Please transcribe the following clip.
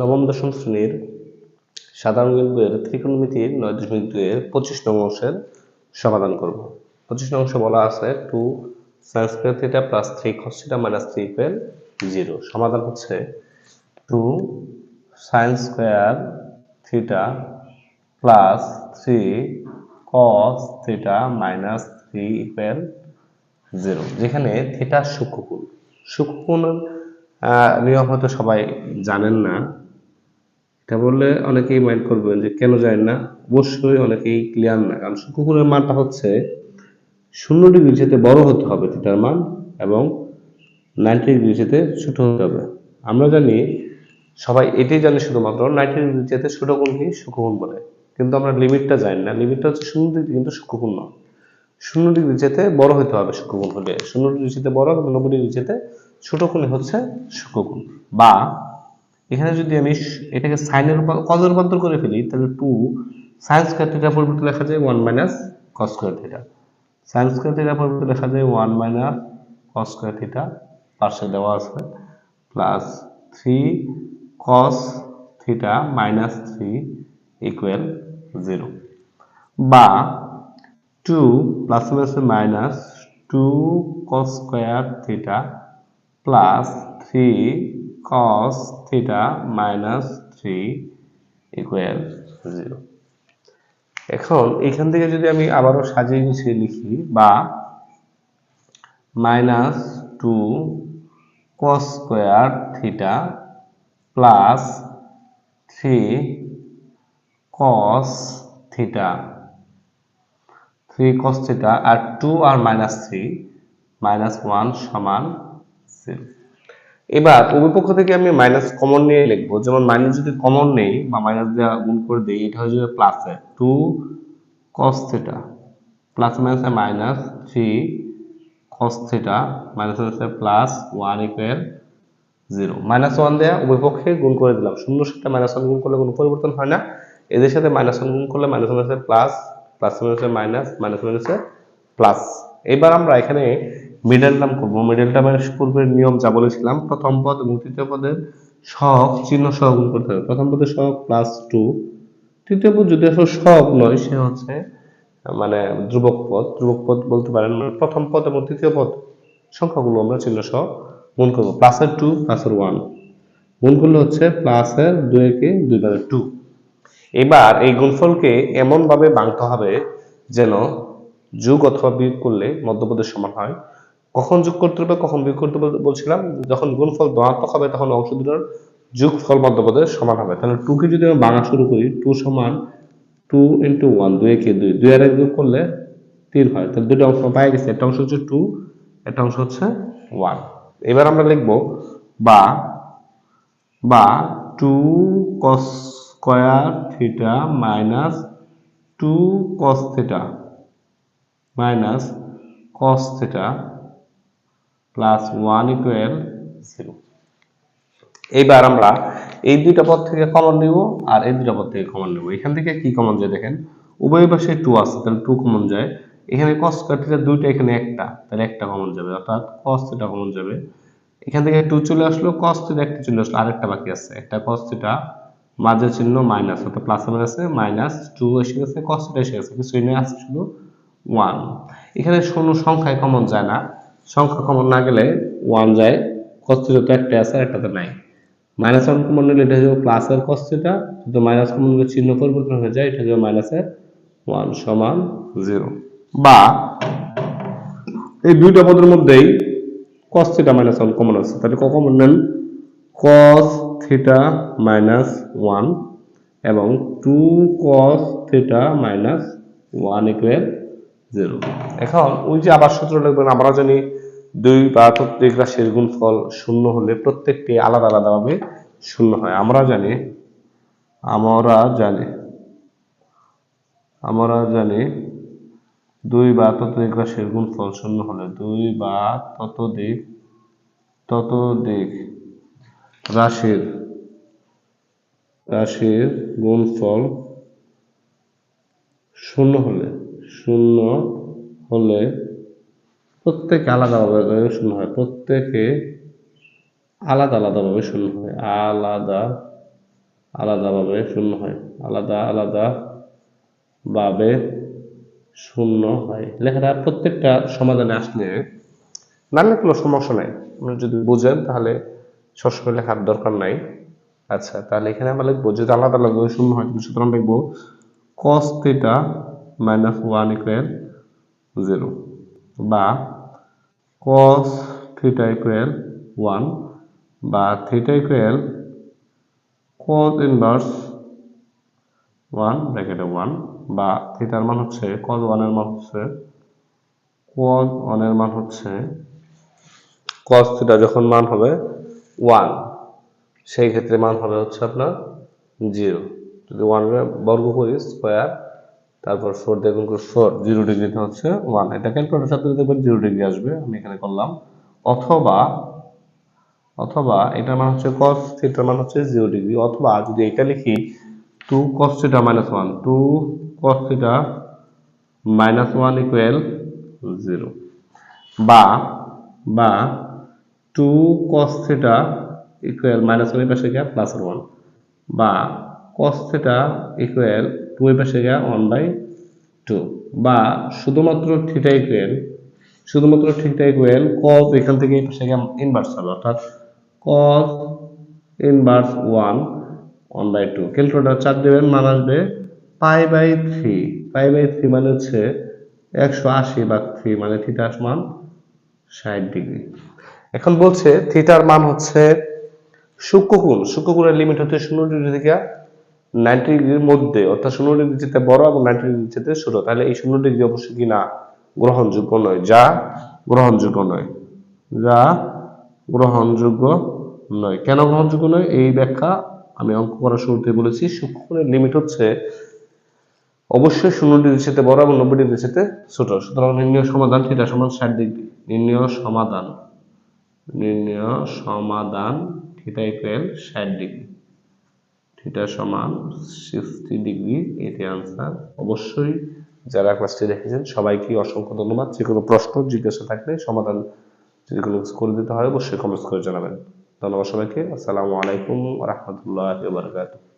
নবম, দশম শ্রেণির সাধারণ জ্ঞান বইয়ের ত্রিকোণমিতির নয় দশমিক দুইয়ের পঁচিশ নং অংশের সমাধান করব। পঁচিশ নং অংশে বলা আছে two sine square theta plus three cos theta minus three equal zero. সমাধান হচ্ছে two sine square theta plus three cos theta minus three equal zero. যেখানে থিটা সূক্ষ্মকোণ। সূক্ষ্মকোণের নিয়ম হয়তো সবাই জানেন না। এটা বললে অনেকেই মাইন্ড করবেন যে কেন যায় না? অবশ্যই অনেকেই ক্লিয়ার না। কারণ সূক্ষ্মকোণের মানটা হচ্ছে শূন্য ডিগ্রি যেতে বড় হতে হবে থিটার মান এবং নাইনটি ডিগ্রি যেতে ছোট হতে হবে। আমরা জানি, সবাই এটাই জানি শুধুমাত্র নাইনটি ডিগ্রি যেতে ছোট কোণকে সূক্ষ্মকোণ বলে। কিন্তু আমরা লিমিটটা জানি না। লিমিটটা হচ্ছে শূন্য ডিগ্রি কিন্তু সূক্ষ্মকোণ নয়। শূন্য ডিগ্রি যেতে বড় হতে হবে সূক্ষ্মকোণ হলে। শূন্য ডিগ্রি যেতে বড় নব্বই ডিগ্রি যেতে ছোট কোণে হচ্ছে সূক্ষ্মকোণ বা এখানে যদি আমি এটাকে সাইনের কজের রূপান্তর করে ফেলি, তাহলে টু সাইন স্কোয়ার থিটার পরিবর্তে লেখা যায় one minus cos square theta sine square থিটার পরিবর্তে লেখা যায় one minus cos square theta পাশে দেওয়া আছে plus three cos theta minus three equal zero বা two plus minus minus two cos square theta plus three cos theta minus three equal zero এখন এখান থেকে যদি আমি আবারও সাজিয়ে গুছিয়ে লিখি বা minus two cos square theta plus three cos theta three cos theta আর টু আর মাইনাস থ্রি মাইনাস ওয়ান সমান জিরো এবার উভয়পক্ষ থেকে আমি মাইনাস কমন নিয়ে লিখব। যেমন মাইনাস যদি কমন নেই বা মাইনাস দেওয়া গুণ করে দিই, এটা হয়ে যাবে প্লাসে টু কস থিটা প্লাস মাইনাসে minus three cos theta minus মাইনাসে plus one equal zero minus one দেওয়া উভয় পক্ষে গুণ করে দিলাম। শূন্যর সাথে মাইনাস ওয়ান গুণ করলে কোনো পরিবর্তন হয় না। এদের সাথে মাইনাস ওয়ান গুণ করলে মাইনাস মাইনাসে প্লাস প্লাস মাইনাসে মাইনাস মাইনাস মাইনাসে প্লাস এবার আমরা এখানে মিডল টার্ম করব। মিডল টার্মের পূর্বের নিয়ম যা বলেছিলাম, প্রথম পদ এবং তৃতীয় পদের সহগ, চিহ্ন সহ গুণ করতে হবে। প্রথম পদের সহগ প্লাস টু তৃতীয় পদ যদি আসলে সহগ নয়, সে হচ্ছে মানে ধ্রুবক পদ। ধ্রুবক পদ বলতে পারেন মানে প্রথম পদ এবং তৃতীয় পদ সংখ্যাগুলো আমরা চিহ্ন সহ গুণ করব। প্লাসের টু প্লাসের ওয়ান গুণ করলে হচ্ছে প্লাসের দুই একে দুই বারে টু এবার এই গুণফলকে এমন ভাবে ভাঙতে হবে যেন যোগ অথবা বিয়োগ করলে মধ্যপদের সমান হয়। কখন যোগ করতে হবে, কখন বিয়োগ করতে হবে বলছিলাম, যখন গুণফল ধনাত্মক হবে তখন অংশ দুটোর যোগফল মধ্যপদের সমান হবে। তাহলে টু কে যদি আমি ভাঙা শুরু করি টু সমান টু ইন্টু ওয়ান দুই একে দুই দুই আর এক যোগ করলে তিন হয়। তাহলে দুটো অংশ পাই গেছে, একটা অংশ হচ্ছে টু একটা অংশ হচ্ছে ওয়ান এবার আমরা লিখব বা বা two cos square theta minus two cos theta minus cos theta plus one equal zero এইবার আমরা এই দুইটা পদ থেকে কমন নিব আর এই দুইটা পদ থেকে কমন নেব। এখান থেকে কি কমন যায় দেখেন? উভয় পাশে টু আছে, তাহলে টু কমন যায়। এখানে কস থিটা দুইটা, এখানে একটা, তাহলে একটা কমন যাবে, অর্থাৎ কস থিটা কমন যাবে। এখান থেকে টু চলে আসলো কস থিটা একটা চলে আসলো, আরেকটা বাকি আছে। একটা কস থিটা মাঝের চিহ্ন মাইনাস অর্থাৎ প্লাস আছে মাইনাস টু এসে গেছে কস থিটা এসে গেছে কিছু এনে আসছে শুধু ওয়ান এখানে কোনো সংখ্যায় কমন যায় না। সংখ্যা কমন না গেলে ওয়ান যায় কস থিটা তো একটা আছে একটাতে নাই। মাইনাস ওয়ান কমন নিলে এটা হয়ে যাবে প্লাসের কস থিটা যদি মাইনাস কমন নিলে চিহ্ন পরিবর্তন হয়ে যায়, এটা হয়ে যাবে মাইনাসের ওয়ান সমান জিরো বা এই দুইটা পদের মধ্যেই cos theta minus one common আছে। তাহলে কখন নেন? কস থিটা মাইনাস ওয়ান এবং two cos theta minus one equal zero এখন ওই যে আবার সূত্র লিখবেন আমরা জানি দুই বা প্রত্যেক রাশির গুণফল শূন্য হলে প্রত্যেকটি আলাদা আলাদাভাবে শূন্য হয়। আমরা জানি আমরা জানি আমরা জানি দুই বা ততোধিক রাশির গুণফল শূন্য হলে দুই বা ততোধিক ততোধিক রাশির রাশির গুণফল শূন্য হলে শূন্য হলে প্রত্যেকে আলাদাভাবে শূন্য হয়। প্রত্যেকে আলাদা আলাদাভাবে শূন্য হয়। আলাদা, আলাদাভাবে শূন্য হয়। আলাদা আলাদা ভাবে শূন্য হয়। লেখাটা প্রত্যেকটা সমাধানে আসলে না কোনো সমস্যা নাই। আপনি যদি বুঝেন, তাহলে সবসময় লেখার দরকার নাই। আচ্ছা তাহলে এখানে আমরা লিখব যদি আলাদা আলাদা শূন্য হয়, তাহলে সুতরাং লিখব cos theta minus one equal zero বা cos থিটা ইকুয়াল ওয়ান বা theta equal cos inverse one ব্র্যাকেটে ওয়ান বা থিটার মান হচ্ছে, cos ওয়ানের মান হচ্ছে, cos ওয়ানের মান হচ্ছে, cos থিটা যখন মান হবে ওয়ান সেই ক্ষেত্রে মান হবে হচ্ছে আপনার জিরো যদি ওয়ানের বর্গ করি স্কোয়ার তারপর ফোর দিয়ে গুণ ফোর জিরো ডিগ্রিতে হচ্ছে ওয়ান এটা ক্যালকুলেটার সাথে দেখবেন জিরো ডিগ্রি আসবে, আমি এখানে করলাম। অথবা অথবা এটার মান হচ্ছে cos থিটার মান হচ্ছে জিরো ডিগ্রি অথবা যদি এটা লিখি two cos theta minus one two cos theta minus one equal zero বা বা two cos theta equal minus one পাশে গিয়া প্লাস ওয়ান বা, cos থিটা ইকুয়াল টু এর পাশে গিয়া ওয়ান বাই টু বা শুধুমাত্র থিটা ইকুয়াল শুধুমাত্র থিটা ইকুয়াল cos এখান থেকে এই পাশে গিয়া ইনভার্স হবে, অর্থাৎ cos inverse one one by two calculator চার দেবেন মান আসবে pi by three pi by three মানে হচ্ছে একশো আশি বা থ্রি মানে থিটা সমান ষাট ডিগ্রি এখন বলছে থিটার মান হচ্ছে সূক্ষ্মকোণ, সূক্ষ্মকোণের লিমিট হচ্ছে শূন্য ডিগ্রি থেকে নাইনটি ডিগ্রির মধ্যে, অর্থাৎ শূন্য ডিগ্রি যেতে বড় এবং নাইনটি ডিগ্রি যেতে ছোট। তাহলে এই শূন্য ডিগ্রি অবশ্যই কি না? গ্রহণযোগ্য নয়। যা গ্রহণযোগ্য নয়। যা গ্রহণযোগ্য নয়। কেন গ্রহণযোগ্য নয়? এই ব্যাখ্যা আমি অঙ্ক করার শুরুতে বলেছি। সূক্ষ্মকোণের লিমিট হচ্ছে অবশ্যই শূন্য ডিগ্রির সাথে বড় এবং নব্বই ডিগ্রির সাথে ছোট। সুতরাং নির্ণয় সমাধান থিটা সমান ষাট ডিগ্রি। নির্ণয় সমাধান। নির্ণয় সমাধান থিটা ইকুয়াল ষাট ডিগ্রি। থিটা সমান সিক্সটি ডিগ্রি এটি আনসার অবশ্যই যারা ক্লাসটি দেখেছেন, সবাইকে অসংখ্য ধন্যবাদ। যে কোনো প্রশ্ন, জিজ্ঞাসা থাকলে সমাধান যদি কোনো করে দিতে হয়, অবশ্যই কমেন্টস করে জানাবেন। ধন্যবাদ সবাইকে। আসসালামু আলাইকুম রহমতুল্লাহ বারকাতুহ।